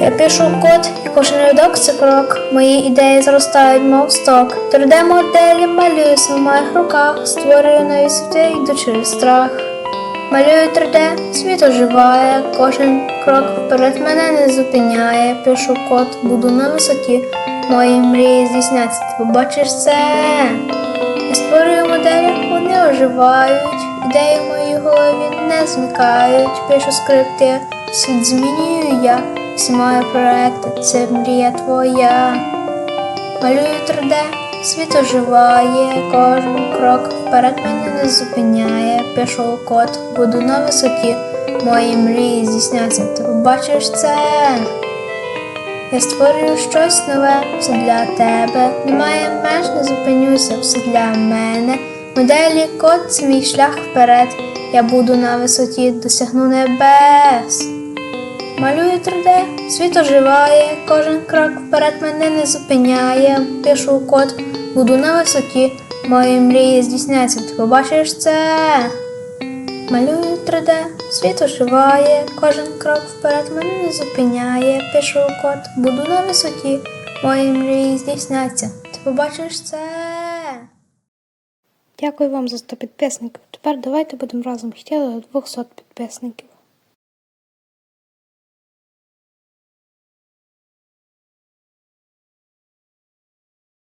Я пишу код, і кожен рядок це крок. Мої ідеї зростають, мов сток. 3D моделі малююся в моїх руках, створюю нові світи, йду через страх. Малюю 3D, світ оживає, кожен крок вперед мене не зупиняє. Пишу код, буду на висоті, мої мрії здійсняться, ти побачиш це. Я створюю моделі, вони оживають, ідеї в моїй голові не зникають. Пишу скрипти, світ змінюю я, всі мої проекти, це мрія твоя. Малюю 3D, світ оживає, кожен крок вперед мене не зупиняє. Пишу код, буду на висоті, мої мрії здійсняться, ти побачиш це. Я створюю щось нове, все для тебе. Немає меж, не зупинюся, все для мене. Моделі код це мій шлях вперед. Я буду на висоті, досягну небес. Малюю 3D, світ оживає, кожен крок вперед мене не зупиняє. Пишу код, буду на висоті, мої мрії здійсняться, ти побачиш це. Малюю 3D, світ оживає, кожен крок вперед мене не зупиняє. Пишу код, буду на висоті, мої мрії здійсняться, ти побачиш це. Дякую вам за 100 підписників. Тепер давайте будемо разом йти до 200 підписників.